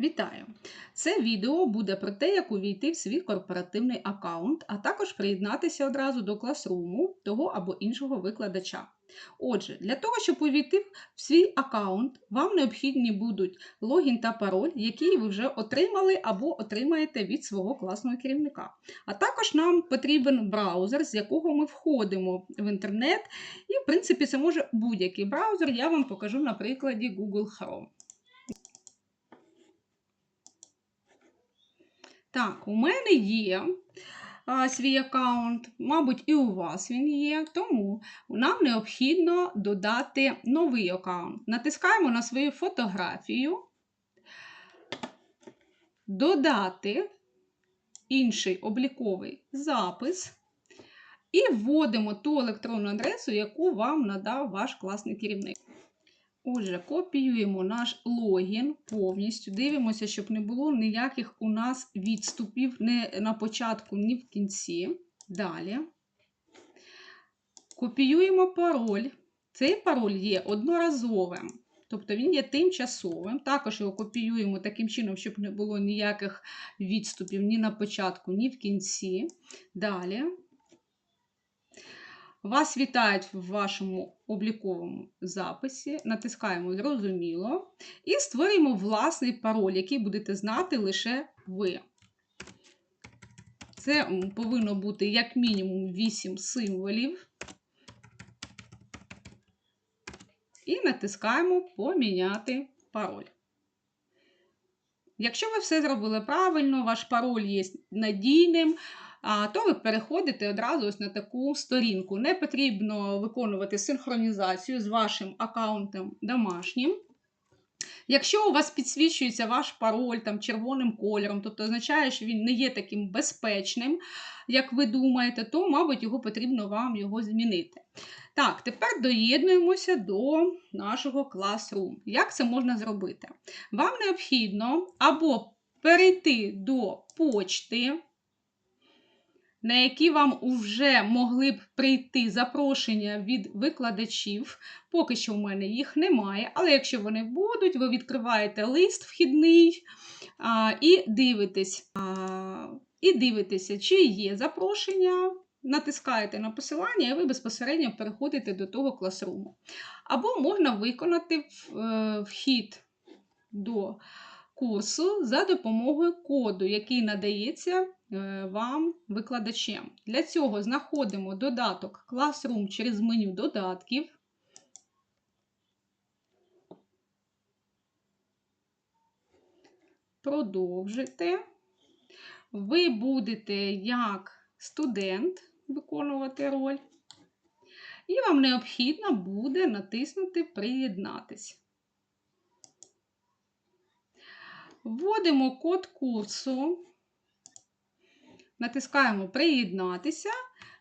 Вітаю! Це відео буде про те, як увійти в свій корпоративний аккаунт, а також приєднатися одразу до класруму того або іншого викладача. Отже, для того, щоб увійти в свій аккаунт, вам необхідні будуть логін та пароль, який ви вже отримали або отримаєте від свого класного керівника. А також нам потрібен браузер, з якого ми входимо в інтернет. І, в принципі, це може будь-який браузер. Я вам покажу на прикладі Google Chrome. Так, у мене є а, свій аккаунт, мабуть, і у вас він є, тому нам необхідно додати новий аккаунт. Натискаємо на свою фотографію, додати інший обліковий запис і вводимо ту електронну адресу, яку вам надав ваш класний керівник. Отже, копіюємо наш логін повністю. Дивимося, щоб не було ніяких у нас відступів ні на початку, ні в кінці. Далі. Копіюємо пароль. Цей пароль є одноразовим, тобто він є тимчасовим. Також його копіюємо таким чином, щоб не було ніяких відступів ні на початку, ні в кінці. Далі. Вас вітають в вашому обліковому записі. Натискаємо Зрозуміло і створюємо власний пароль, який будете знати лише ви. Це повинно бути як мінімум 8 символів. І натискаємо Поміняти пароль. Якщо ви все зробили правильно, ваш пароль є надійним то ви переходите одразу ось на таку сторінку. Не потрібно виконувати синхронізацію з вашим аккаунтом домашнім. Якщо у вас підсвічується ваш пароль там, червоним кольором, тобто означає, що він не є таким безпечним, як ви думаєте, то, мабуть, його потрібно вам його змінити. Так, тепер доєднуємося до нашого Classroom. Як це можна зробити? Вам необхідно або перейти до почти, на які вам вже могли б прийти запрошення від викладачів. Поки що в мене їх немає, але якщо вони будуть, ви відкриваєте лист вхідний а, і дивитесь, а, і дивитеся, чи є запрошення. Натискаєте на посилання, і ви безпосередньо переходите до того класруму. Або можна виконати е, вхід до курсу за допомогою коду, який надається Е, вам викладачем. Для цього знаходимо додаток Classroom через меню додатків. Продовжите. Ви будете як студент виконувати роль, і вам необхідно буде натиснути Приєднатись. Вводимо код курсу натискаємо Приєднатися.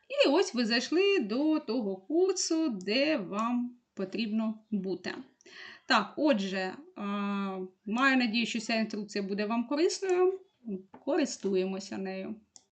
І ось ви зайшли до того курсу, де вам потрібно бути. Так, отже, маю надію, що ця інструкція буде вам корисною. Користуємося нею.